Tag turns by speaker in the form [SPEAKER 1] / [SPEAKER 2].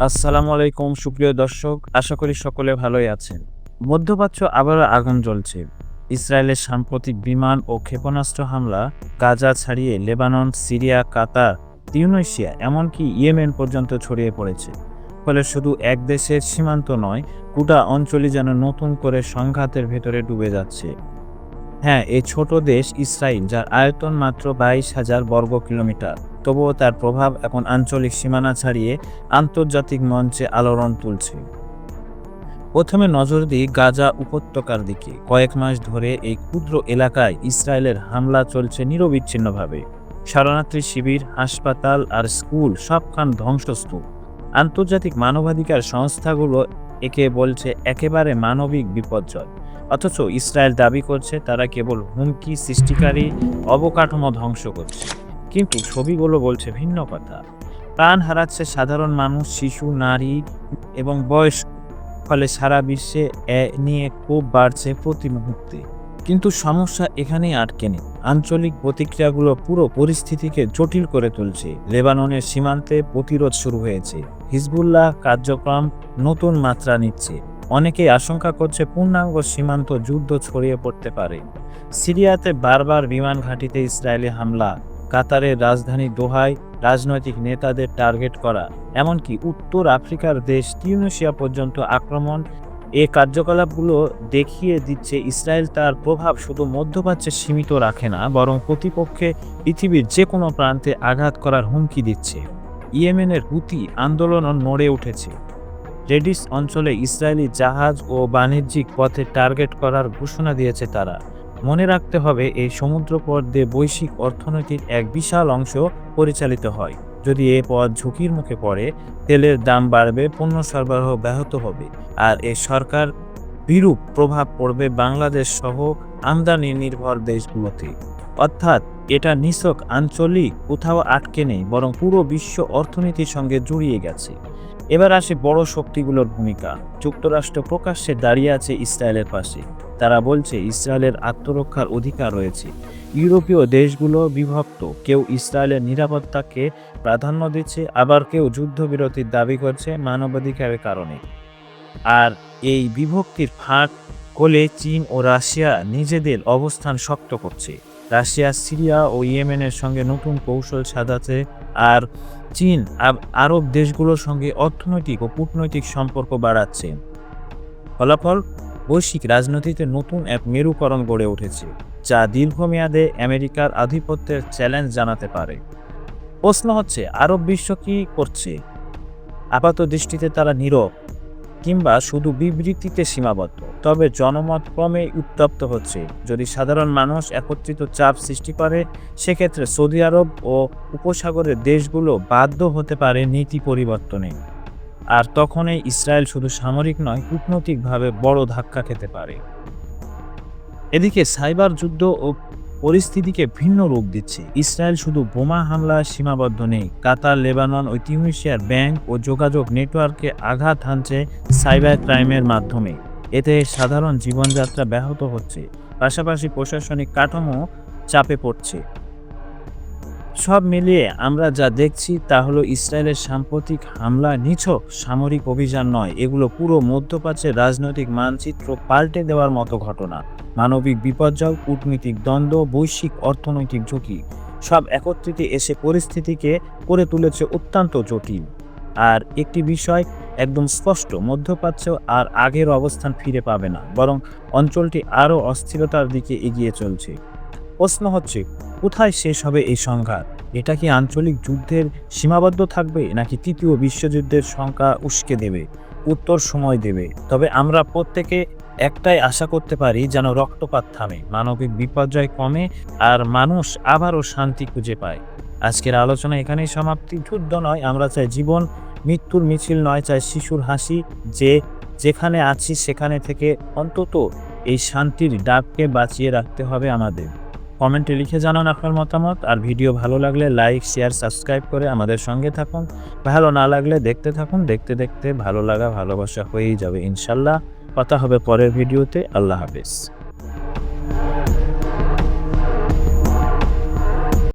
[SPEAKER 1] আসসালামু আলাইকুম, সুপ্রিয় দর্শক। আশা করি সকলে ভালোই আছেন। মধ্যপ্রাচ্য আবারও আগুন জ্বলছে। ইসরায়েলের সাম্প্রতিক বিমান ও ক্ষেপণাস্ত্র হামলা গাজা ছাড়িয়ে লেবানন, সিরিয়া, কাতার তিউনেশিয়া এমনকি ইয়েমেন পর্যন্ত ছড়িয়ে পড়েছে। ফলে শুধু এক দেশের সীমান্ত নয়, গোটা অঞ্চলই যেন নতুন করে সংঘাতের ভেতরে ডুবে যাচ্ছে। হ্যাঁ এই ছোট দেশ ইসরায়েল, যার আয়তন মাত্র বাইশ হাজার বর্গ কিলোমিটার। তবুও তার প্রভাব এখন আঞ্চলিক সীমানা ছাড়িয়ে আন্তর্জাতিক মঞ্চে আলোড়ন তুলছে। প্রথমে নজর দিই গাজা উপত্যকার দিকে। কয়েক মাস ধরে এই ক্ষুদ্র এলাকায় ইসরায়েলের হামলা চলছে নিরবিচ্ছিন্নভাবে। শরণার্থী শিবির, হাসপাতাল আর স্কুল সবখান ধ্বংসস্তূপ। আন্তর্জাতিক মানবাধিকার সংস্থাগুলো একে বলছে একেবারে মানবিক বিপর্যয়। অথচ ইসরায়েল দাবি করছে তারা কেবল হুমকি সৃষ্টিকারী অবকাঠামো ধ্বংস করছে। কিন্তু ছবিগুলো বলছে ভিন্ন কথা। প্রাণ হারাচ্ছে সাধারণ মানুষ, শিশু, নারী এবং বয়স্ক। ফলে সারা বিশ্বে এ নিয়ে ক্ষোভ বাড়ছে প্রতি মুহূর্তে। কিন্তু সমস্যা এখানেই আটকে নেই। আঞ্চলিক প্রতিক্রিয়াগুলো পুরো পরিস্থিতিকে জটিল করে তুলছে। লেবাননের সীমান্তে প্রতিরোধ শুরু হয়েছে। হিজবুল্লাহ কার্যক্রম নতুন মাত্রা নিচ্ছে। অনেকেই আশঙ্কা করছে পূর্ণাঙ্গ সীমান্ত যুদ্ধ ছড়িয়ে পড়তে পারে। সিরিয়াতে বারবার বিমান ঘাঁটিতে ইসরায়েলি হামলা কাতারের রাজধানী দোহায় রাজনৈতিক নেতাদের টার্গেট করা, এমনকি উত্তর আফ্রিকার দেশ টিউনেশিয়া পর্যন্ত আক্রমণ, এ কার্যকলাপগুলো দেখিয়ে দিচ্ছে ইসরায়েল তার প্রভাব শুধু মধ্যপ্রাচ্যে সীমিত রাখে না, বরং প্রতিপক্ষে পৃথিবীর যে কোনো প্রান্তে আঘাত করার হুমকি দিচ্ছে। ইয়েমেনের হুতি আন্দোলন নড়ে উঠেছে। রেডিস অঞ্চলে ইসরায়েলি জাহাজ ও বাণিজ্যিক পথে টার্গেট করার ঘোষণা দিয়েছে তারা। মনে রাখতে হবে, এই সমুদ্রপথ দিয়ে বৈশ্বিক অর্থনীতির এক বিশাল অংশ পরিচালিত হয়। যদি এ পথ ঝুঁকির মুখে পড়ে, তেলের দাম বাড়বে, পণ্য সরবরাহ ব্যাহত হবে। আর এ সরকার বিরূপ প্রভাব পড়বে বাংলাদেশ সহ আমদানি নির্ভর দেশগুলোতে। অর্থাৎ, এটা নিছক আঞ্চলিক কোথাও আটকে নেই, বরং পুরো বিশ্ব অর্থনীতির সঙ্গে জড়িয়ে গেছে। এবার আসে বড় শক্তিগুলোর ভূমিকা। যুক্তরাষ্ট্র প্রকাশ্যে দাঁড়িয়ে আছে ইসরায়েলের পাশে। তারা বলছে, ইসরায়েলের আত্মরক্ষার অধিকার রয়েছে। ইউরোপীয় দেশগুলো বিভক্ত। কেউ ইসরায়েলের নিরাপত্তাকে প্রাধান্য দিচ্ছে, আবার কেউ যুদ্ধবিরতির দাবি করছে মানবাধিকারের কারণে। আর এই বিভক্তির ফাঁক কোলে চীন ও রাশিয়া নিজেদের অবস্থান শক্ত করছে। রাশিয়া, সিরিয়া ও ইয়েমেনের সঙ্গে নতুন কৌশল সাজাচ্ছে আর চীন আরব দেশগুলোর সঙ্গে অর্থনৈতিক ও কূটনৈতিক সম্পর্ক বাড়াচ্ছে। ফলাফল, বৈশ্বিক রাজনীতিতে নতুন এক মেরুকরণ গড়ে উঠেছে, যা দীর্ঘমেয়াদে আমেরিকার আধিপত্যের চ্যালেঞ্জ জানাতে পারে। প্রশ্ন হচ্ছে, আরব বিশ্ব কি করছে? আপাত দৃষ্টিতে তারা নীরব। কিংবা শুধু বিবৃতিতে সীমাবদ্ধ। তবে জনমত ক্রমে উত্তপ্ত হচ্ছে। যদি সাধারণ মানুষ একত্রিত চাপ সৃষ্টি করে, সেক্ষেত্রে সৌদি আরব ও উপসাগরের দেশগুলো বাধ্য হতে পারে নীতি পরিবর্তনে। আর তখনই ইসরায়েল শুধু সামরিক নয়, কূটনৈতিকভাবে বড় ধাক্কা খেতে পারে। এদিকে সাইবার যুদ্ধ ও পরিস্থিতিকে ভিন্ন রূপ দিচ্ছে। ইসরায়েল শুধু বোমা হামলা সীমাবদ্ধ নেই। কাতার, লেবানন ও তিউনিশিয়ার ব্যাংক ও যোগাযোগ নেটওয়ার্কে আঘাত হানছে সাইবার ক্রাইমের মাধ্যমে। এতে সাধারণ জীবনযাত্রা ব্যাহত হচ্ছে। পাশাপাশি প্রশাসনিক কাঠামো চাপে পড়ছে। সব মিলিয়ে আমরা যা দেখছি তা হলো ইসরায়েলের সাম্প্রতিক হামলা, নিছক সামরিক অভিযান নয়। এগুলো পুরো মধ্যপ্রাচ্যের রাজনৈতিক মানচিত্র পাল্টে দেওয়ার মতো ঘটনা। মানবিক বিপর্যয়, কূটনীতিক দ্বন্দ্ব, বৈশ্বিক অর্থনৈতিক ঝুঁকি, সব একত্রিত এসে পরিস্থিতিকে করে তুলেছে অত্যন্ত জটিল। আর একটি বিষয় একদম স্পষ্ট মধ্যপ্রাচ্য আর আগের অবস্থান ফিরে পাবে না, বরং অঞ্চলটি আরও অস্থিরতার দিকে এগিয়ে চলছে। প্রশ্ন হচ্ছে, কোথায় শেষ হবে এই সংঘাত? এটা কি আঞ্চলিক যুদ্ধের সীমাবদ্ধ থাকবে, নাকি তৃতীয় বিশ্বযুদ্ধের সংখ্যা উস্কে দেবে, উত্তর সময় দেবে? তবে আমরা প্রত্যেকে একটাই আশা করতে পারি, যেন রক্তপাত থামে, মানবিক বিপর্যয় কমে, আর মানুষ আবারও শান্তি খুঁজে পায়। আজকের আলোচনা এখানেই সমাপ্তি। যুদ্ধ নয়, আমরা চাই জীবন। মৃত্যুর মিছিল নয়, চাই শিশুর হাসি, যে যেখানে আছি সেখানে থেকে অন্তত এই শান্তির ডাককে বাঁচিয়ে রাখতে হবে আমাদের। কমেন্টে লিখে জানান আপনার মতামত। আর ভিডিও ভালো লাগলে লাইক, শেয়ার, সাবস্ক্রাইব করে আমাদের সঙ্গে থাকুন। ভালো না লাগলে দেখতে থাকুন। দেখতে দেখতে ভালো লাগা, ভালোবাসা হয়েই যাবে ইনশাল্লাহ। কথা হবে পরের ভিডিওতে। আল্লাহ হাফেজ।